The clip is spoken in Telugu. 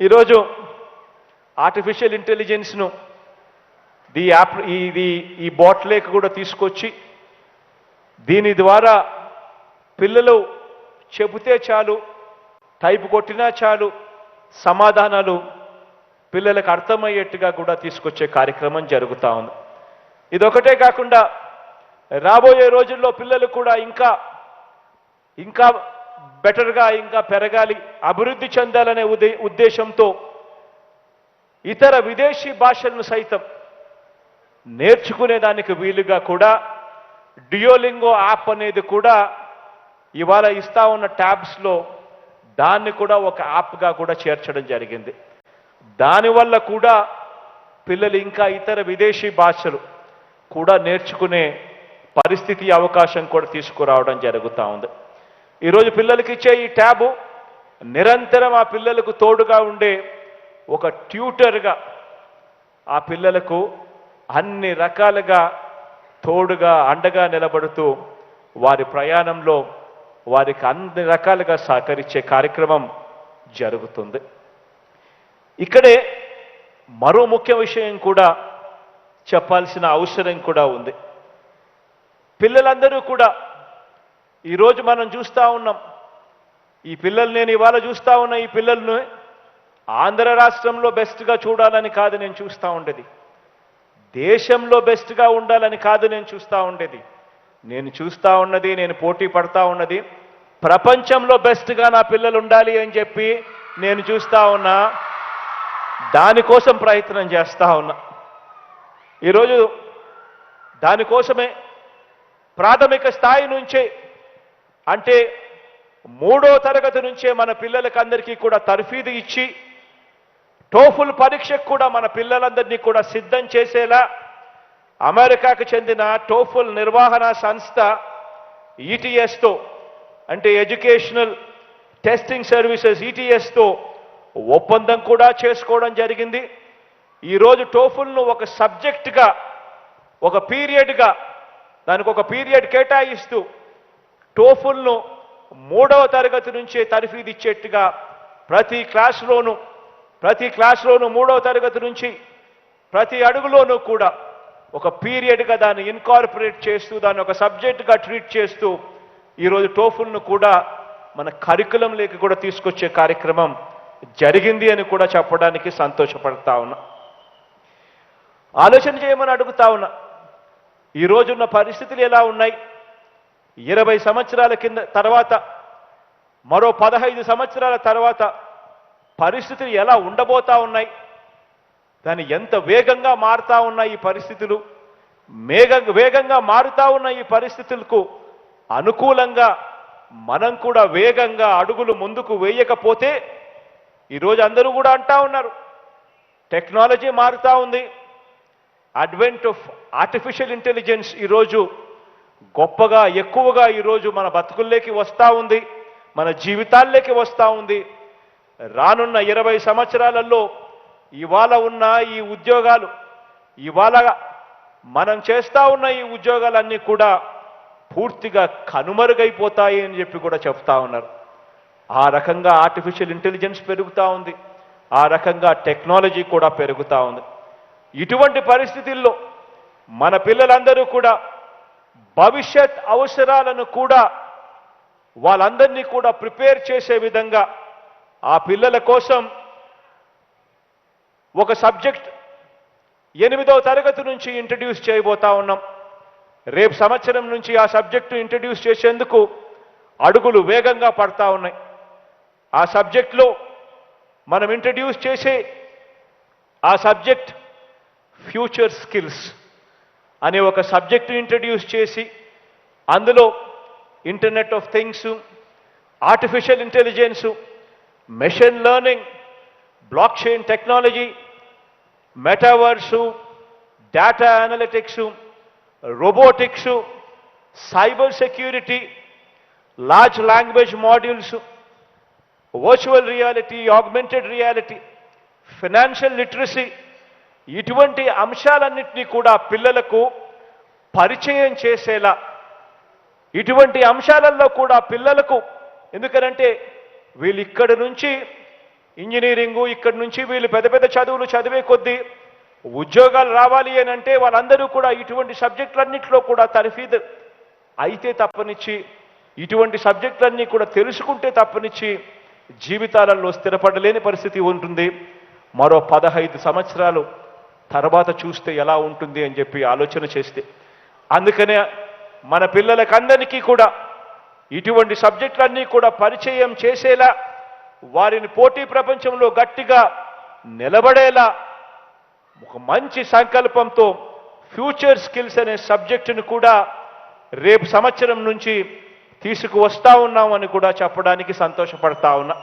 ఈరోజు ఆర్టిఫిషియల్ ఇంటెలిజెన్స్ను ఈ యాప్ ఇది ఈ బాట్లేక్ కూడా తీసుకొచ్చి దీని ద్వారా పిల్లలు చెబితే చాలు టైప్ కొట్టినా చాలు సమాధానాలు పిల్లలకు అర్థమయ్యేట్టుగా కూడా తీసుకొచ్చే కార్యక్రమం జరుగుతూ ఉంది. ఇదొకటే కాకుండా రాబోయే రోజుల్లో పిల్లలు కూడా ఇంకా ఇంకా బెటర్గా ఇంకా పెరగాలి అభివృద్ధి చెందాలనే ఉదే ఉద్దేశంతో ఇతర విదేశీ భాషలను సైతం నేర్చుకునేదానికి వీలుగా కూడా డియోలింగో యాప్ అనేది కూడా ఇవాళ ఇస్తా ఉన్న ట్యాబ్స్లో దాన్ని కూడా ఒక యాప్గా కూడా చేర్చడం జరిగింది. దానివల్ల కూడా పిల్లలు ఇంకా ఇతర విదేశీ భాషలు కూడా నేర్చుకునే పరిస్థితి అవకాశం కూడా తీసుకురావడం జరుగుతూ ఉంది. ఈరోజు పిల్లలకి ఇచ్చే ఈ ట్యాబు నిరంతరం ఆ పిల్లలకు తోడుగా ఉండే ఒక ట్యూటర్గా ఆ పిల్లలకు అన్ని రకాలుగా తోడుగా అండగా నిలబడుతూ వారి ప్రయాణంలో వారికి అన్ని రకాలుగా సహకరించే కార్యక్రమం జరుగుతుంది. ఇక్కడే మరో ముఖ్య విషయం కూడా చెప్పాల్సిన అవసరం కూడా ఉంది. పిల్లలందరూ కూడా ఈరోజు మనం చూస్తూ ఉన్నాం. ఈ పిల్లలు నేను ఇవాళ చూస్తూ ఉన్న ఈ పిల్లలను ఆంధ్ర రాష్ట్రంలో బెస్ట్గా చూడాలని కాదు నేను చూస్తూ ఉండేది. దేశంలో బెస్ట్గా ఉండాలని కాదు నేను చూస్తూ ఉండేది. నేను చూస్తూ ఉన్నది నేను పోటీ పడతా ఉన్నది ప్రపంచంలో బెస్ట్గా నా పిల్లలు ఉండాలి అని చెప్పి నేను చూస్తూ ఉన్నా దానికోసం ప్రయత్నం చేస్తూ ఉన్నా. ఈరోజు దానికోసమే ప్రాథమిక స్థాయి నుంచే అంటే మూడో తరగతి నుంచే మన పిల్లలకి అందరికీ కూడా తర్ఫీదు ఇచ్చి టోఫుల్ పరీక్షకు కూడా మన పిల్లలందరినీ కూడా సిద్ధం చేసేలా అమెరికాకు చెందిన టోఫుల్ నిర్వహణ సంస్థ ఈటీఎస్తో అంటే ఎడ్యుకేషనల్ టెస్టింగ్ సర్వీసెస్ ఈటీఎస్తో ఒప్పందం కూడా చేసుకోవడం జరిగింది. ఈరోజు టోఫుల్ను ఒక సబ్జెక్టుగా ఒక పీరియడ్గా దానికి ఒక పీరియడ్ కేటాయిస్తూ టోఫుల్ను మూడవ తరగతి నుంచే తర్ఫీదు ఇచ్చేట్టుగా ప్రతి క్లాస్లోనూ ప్రతి క్లాస్లోనూ మూడవ తరగతి నుంచి ప్రతి అడుగులోనూ కూడా ఒక పీరియడ్గా దాన్ని ఇన్కార్పొరేట్ చేస్తూ దాన్ని ఒక సబ్జెక్టుగా ట్రీట్ చేస్తూ ఈరోజు టోఫుల్ను కూడా మన కరికులంలోకి కూడా తీసుకొచ్చే కార్యక్రమం జరిగింది అని కూడా చెప్పడానికి సంతోషపడతా ఉన్నా. ఆలోచన చేయమని అడుగుతా ఉన్నా. ఈరోజున్న పరిస్థితులు ఎలా ఉన్నాయి? ఇరవై సంవత్సరాల కింద తర్వాత మరో పదహైదు సంవత్సరాల తర్వాత పరిస్థితులు ఎలా ఉండబోతా ఉన్నాయి దాన్ని ఎంత వేగంగా మారుతా ఉన్నాయి ఈ పరిస్థితులు మేఘ వేగంగా మారుతా ఉన్న ఈ పరిస్థితులకు అనుకూలంగా మనం కూడా వేగంగా అడుగులు ముందుకు వేయకపోతే ఈరోజు అందరూ కూడా అంటా ఉన్నారు టెక్నాలజీ మారుతా ఉంది అడ్వెంట్ ఆఫ్ ఆర్టిఫిషియల్ ఇంటెలిజెన్స్ ఈరోజు గొప్పగా ఎక్కువగా ఈరోజు మన బతుకుల్లోకి వస్తూ ఉంది మన జీవితాల్లోకి వస్తూ ఉంది. రానున్న ఇరవై సంవత్సరాలలో ఇవాళ ఉన్న ఈ ఉద్యోగాలు ఇవాళ మనం చేస్తూ ఉన్న ఈ ఉద్యోగాలన్నీ కూడా పూర్తిగా కనుమరుగైపోతాయి అని చెప్పి కూడా చెప్తా ఉన్నారు. ఆ రకంగా ఆర్టిఫిషియల్ ఇంటెలిజెన్స్ పెరుగుతూ ఉంది ఆ రకంగా టెక్నాలజీ కూడా పెరుగుతూ ఉంది. ఇటువంటి పరిస్థితుల్లో మన పిల్లలందరూ కూడా భవిష్యత్ అవసరాలను కూడా వాళ్ళందరినీ కూడా ప్రిపేర్ చేసే విధంగా ఆ పిల్లల కోసం ఒక సబ్జెక్ట్ ఎనిమిదవ తరగతి నుంచి ఇంట్రడ్యూస్ చేయబోతా ఉన్నాం. రేపు సంవత్సరం నుంచి ఆ సబ్జెక్టు ఇంట్రడ్యూస్ చేసేందుకు అడుగులు వేగంగా పడతా ఉన్నాయి. ఆ సబ్జెక్ట్లో మనం ఇంట్రడ్యూస్ చేసే ఆ సబ్జెక్ట్ ఫ్యూచర్ స్కిల్స్. అనే ఒక సబ్జెక్టు ఇంట్రడ్యూస్ చేసి అందులో internet of things artificial intelligence machine learning blockchain technology metaverse data analytics robotics cyber security large language modules virtual reality augmented reality financial literacy ఇటువంటి అంశాలన్నింటినీ కూడా పిల్లలకు పరిచయం చేసేలా ఇటువంటి అంశాలలో కూడా పిల్లలకు ఎందుకనంటే వీళ్ళు ఇక్కడి నుంచి ఇంజనీరింగు ఇక్కడి నుంచి వీళ్ళు పెద్ద పెద్ద చదువులు చదివే కొద్దీ ఉద్యోగాలు రావాలి అని అంటే వాళ్ళందరూ కూడా ఇటువంటి సబ్జెక్టులన్నింటిలో కూడా తరఫీదు అయితే తప్పనిచ్చి ఇటువంటి సబ్జెక్టులన్నీ కూడా తెలుసుకుంటే తప్పనిచ్చి జీవితాలలో స్థిరపడలేని పరిస్థితి ఉంటుంది. మరో పదహైదు సంవత్సరాలు తర్వాత చూస్తే ఎలా ఉంటుంది అని చెప్పి ఆలోచన చేస్తే. అందుకనే మన పిల్లలకందరికీ కూడా ఇటువంటి సబ్జెక్టులన్నీ కూడా పరిచయం చేసేలా వారిని పోటీ ప్రపంచంలో గట్టిగా నిలబడేలా ఒక మంచి సంకల్పంతో ఫ్యూచర్ స్కిల్స్ అనే సబ్జెక్టును కూడా రేపు సంవత్సరం నుంచి తీసుకువస్తా ఉన్నామని కూడా చెప్పడానికి సంతోషపడతా ఉన్నా.